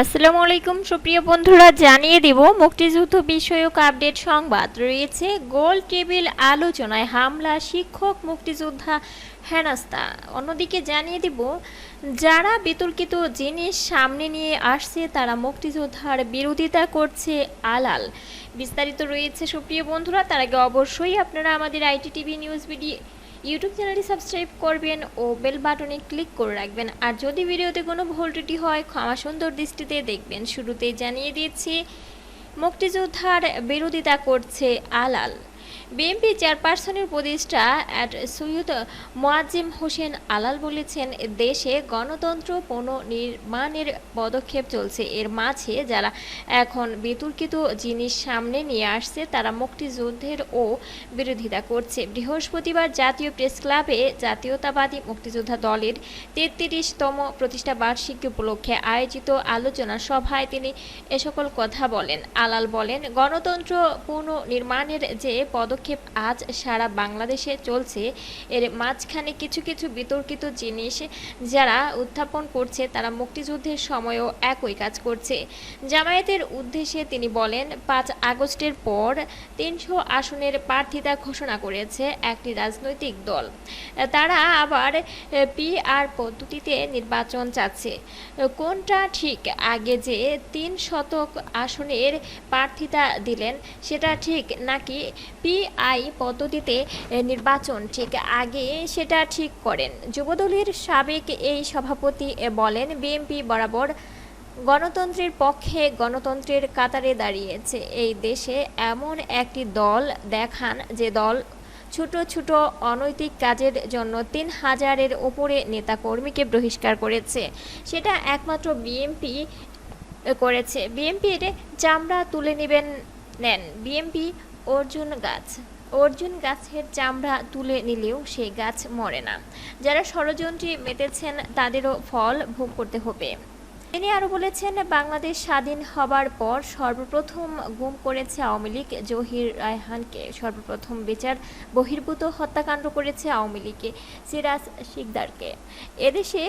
আসসালামু আলাইকুম, সুপ্রিয় বন্ধুরা, জানিয়ে দেব মুক্তিযুদ্ধ বিষয়ক আপডেট সংবাদ। রয়েছে গোল টেবিল আলোচনায় হামলা, শিক্ষক, মুক্তিযোদ্ধা হেনাস্তা অন্যদিকে জানিয়ে দেব, যারা বিতর্কিত জিনিস সামনে নিয়ে আসছে, তারা মুক্তিযোদ্ধার বিরোধিতা করছে আলাল। বিস্তারিত রয়েছে, সুপ্রিয় বন্ধুরা, তার আগে অবশ্যই আপনারা আমাদের IT TV news video YouTube চ্যানেলটি সাবস্ক্রাইব করবেন ও বেল বাটনে ক্লিক করে রাখবেন। আর যদি ভিডিওতে কোনো ভুল ত্রুটি হয়, ক্ষমা সুন্দর দৃষ্টিতে দেখবেন। শুরুতেই জানিয়ে দিয়েছি মুক্তিযোদ্ধার বিরোধিতা করছে আলাল। বিএনপি চেয়ারপারসনের উপদেষ্টা অ্যাড সৈয়দ মোয়াজ্জিম হোসেন আলাল বলেছেন, দেশে গণতন্ত্র পুনর্নির্মাণের পদক্ষেপ চলছে। এর মাঝে যারা এখন বিতর্কিত জিনিস সামনে নিয়ে আসছে, তারা মুক্তিযুদ্ধের ও বিরোধিতা করছে। বৃহস্পতিবার জাতীয় প্রেস ক্লাবে জাতীয়তাবাদী মুক্তিযোদ্ধা দলের তেত্রিশতম প্রতিষ্ঠা বার্ষিকী উপলক্ষে আয়োজিত আলোচনা সভায় তিনি এ সকল কথা বলেন। আলাল বলেন, গণতন্ত্র পুনর্নির্মাণের যে পদক্ষেপ আজ সারা বাংলাদেশে চলছে। এর মাঝখানে কিছু কিছু বিতর্কিত জিনিস যারা উত্থাপন করছে, তারা মুক্তিযুদ্ধের সময়ও একই কাজ করছে। জামায়াতের উদ্দেশ্যে তিনি বলেন, পাঁচ আগস্টের পর তিনশো আসনের প্রার্থিতা ঘোষণা করেছে একটি রাজনৈতিক দল। তারা আবার পিআর পদ্ধতিতে নির্বাচন চাচ্ছে। কোনটা ঠিক? আগে যে তিন শতক আসনের প্রার্থিতা দিলেন, সেটা ঠিক নাকি পিআই পদ্ধতিতে নির্বাচন ঠিক আগে সেটা ঠিক করেন। যুবদলের সাবেক এই সভাপতি বলেন, বিএনপি বরাবর গণতন্ত্রের পক্ষে গণতন্ত্রের কাতারে দাঁড়িয়েছে। এই দেশে এমন একটি দল দেখান যে দল ছোট ছোট অনৈতিক কাজের জন্য তিন হাজারের ওপরে নেতাকর্মীকে বহিষ্কার করেছে। সেটা একমাত্র বিএনপি করেছে। বিএনপির চামড়া তুলে নেবেন নেন। বিএনপি অর্জুন গাছ। অর্জুন গাছের চামড়া তুলে নিলেও সেই গাছ মরে না। যারা ষড়যন্ত্রী মেতেছেন, তাদেরও ফল ভোগ করতে হবে। তিনি আরও বলেছেন, বাংলাদেশ স্বাধীন হবার পর সর্বপ্রথম গুম করেছে আওয়ামী লীগ জহির রায়হানকে। সর্বপ্রথম বিচার বহির্ভূত হত্যাকাণ্ড করেছে আওয়ামী লীগে সিরাজ শিকদারকে। এদেশে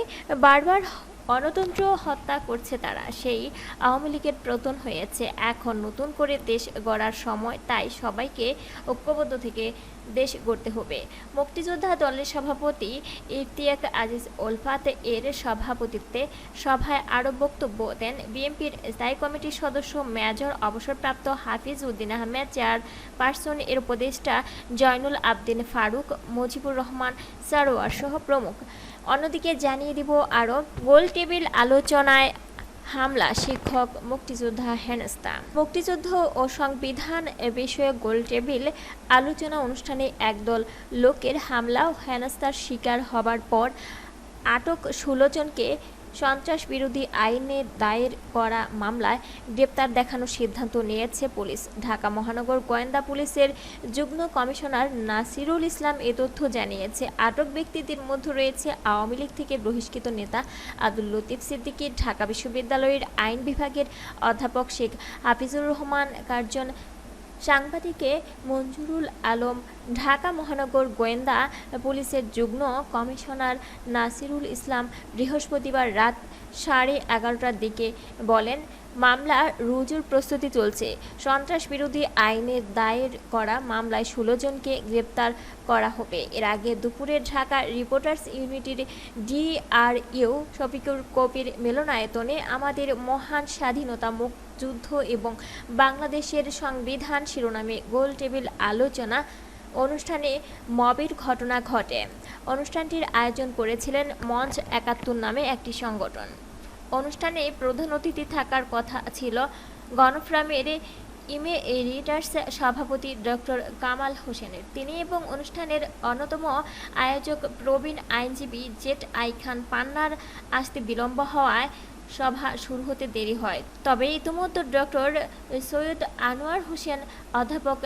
বারবার গণতন্ত্র হত্যা করছে তারা। সেই আওয়ামী লীগের প্রতন হয়েছে। এখন নতুন করে দেশ গড়ার সময়, তাই সবাইকে ঐক্যবদ্ধ থেকে দেশ গড়তে হবে। মুক্তিযোদ্ধা দলের সভাপতি ইফতিয়াক আজিজ ওলফাত এর সভাপতিত্বে সভায় আরও বক্তব্য দেন বিএনপির স্থায়ী কমিটির সদস্য মেজর অবসরপ্রাপ্ত হাফিজ উদ্দিন আহমেদ, চেয়ারপারসন এর উপদেষ্টা জয়নুল আবদিন ফারুক, মুজিবুর রহমান, সারোয়ার সহ প্রমুখ। অন্যদিকে জানিয়ে দিব আরও গোল টেবিল আলোচনায় হামলা, শিক্ষক, মুক্তিযোদ্ধা হেনস্তা মুক্তিযুদ্ধ ও সংবিধান বিষয়ে গোল টেবিল আলোচনা অনুষ্ঠানে একদল লোকের হামলা ও হেনস্তার শিকার হবার পর আটক ষোলো জনকে সন্ত্রাস বিরোধী আইনে দায়ের করা মামলায় গ্রেপ্তার দেখানোর সিদ্ধান্ত নিয়েছে পুলিশ। ঢাকা মহানগর গোয়েন্দা পুলিশের যুগ্ম কমিশনার নাসিরুল ইসলাম এ তথ্য জানিয়েছে, আটক ব্যক্তিদের মধ্যে রয়েছে আওয়ামী লীগ থেকে বহিষ্কৃত নেতা আব্দুল লতিফ সিদ্দিকী, ঢাকা বিশ্ববিদ্যালয়ের আইন বিভাগের অধ্যাপক শেখ হাফিজুর রহমান, কার্জন সাংবাদিকে মঞ্জুরুল আলম ঢাকা মহানগর গোয়েন্দা পুলিশের যুগ্ম কমিশনার নাসিরুল ইসলাম বৃহস্পতিবার রাত সাড়ে এগারোটার দিকে বলেন, মামলা রুজুর প্রস্তুতি চলছে। সন্ত্রাস বিরোধী আইনে দায়ের করা মামলায় ষোলো জনকে গ্রেপ্তার করা হবে। এর আগে দুপুরে ঢাকা রিপোর্টার্স ইউনিটির ডিআরইউ শফিকুর কবির মিলনায়তনে আমাদের মহান স্বাধীনতা মুখ যুদ্ধ এবং বাংলাদেশের সংবিধান শিরোনামে গোল টেবিল আলোচনা অনুষ্ঠানে মবের ঘটনা ঘটে। অনুষ্ঠানটির আয়োজন করেছিলেন মঞ্চ একাত্তর নামে একটি সংগঠন। অনুষ্ঠানে প্রধান অতিথি থাকার কথা ছিল গণফ্রামের ইমে এডিটার্স সভাপতি ডক্টর কামাল হোসেনের। তিনি এবং অনুষ্ঠানের অন্যতম আয়োজক প্রবীণ আইনজীবী জেট আই খান পান্নার আসতে বিলম্ব হওয়ায় সভা শুরু হতে দেরি হয়। তবে ইতিমধ্যে ডক্টর সৈয়দ আনোয়ার হোসেন, অধ্যাপক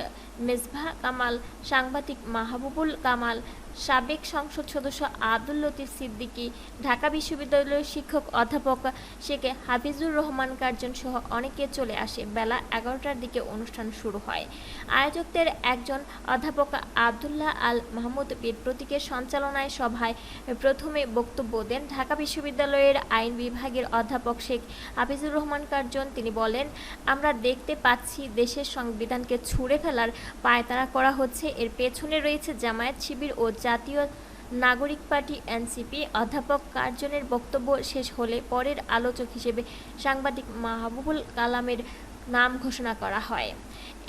মেজভা কামাল, সাংবাদিক মাহবুবুল কামাল সাবেক সংসদ সদস্য আব্দুল লতিফ সিদ্দিকী, ঢাকা বিশ্ববিদ্যালয়ের শিক্ষক অধ্যাপক শেখ হাফিজুর রহমান কার্জন সহ অনেকে চলে আসে। বেলা এগারোটার দিকে অনুষ্ঠান শুরু হয়। আয়োজকদের একজন অধ্যাপক আবদুল্লাহ আল মাহমুদ পীর প্রতীকের সঞ্চালনায় সভায় প্রথমে বক্তব্য দেন। ঢাকা বিশ্ববিদ্যালয়ের আইন বিভাগের অধ্যাপক শেখ হাফিজুর রহমান কার্জন। তিনি বলেন, আমরা দেখতে পাচ্ছি দেশের সংবিধানকে ছুঁড়ে ফেলার পায়তারা করা হচ্ছে। এর পেছনে রয়েছে জামায়াত শিবির ও জাতীয় নাগরিক পার্টি এনসিপি অধ্যাপক কার্জনের বক্তব্য শেষ হলে পরের আলোচক হিসেবে সাংবাদিক মাহবুবুল কালামের নাম ঘোষণা করা হয়।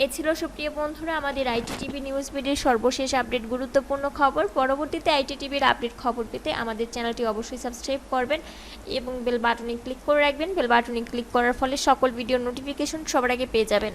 এ ছিল সুপ্রিয় বন্ধুরা, আমাদের আইটি টিভি নিউজ মিডিয়ার সর্বশেষ আপডেট গুরুত্বপূর্ণ খবর। পরবর্তীতে আইটি টিভির আপডেট খবর পেতে আমাদের চ্যানেলটি অবশ্যই সাবস্ক্রাইব করবেন এবং বেল বাটনে ক্লিক করে রাখবেন। বেল বাটনে ক্লিক করার ফলে সকল ভিডিও নোটিফিকেশন সবার আগে পেয়ে যাবেন।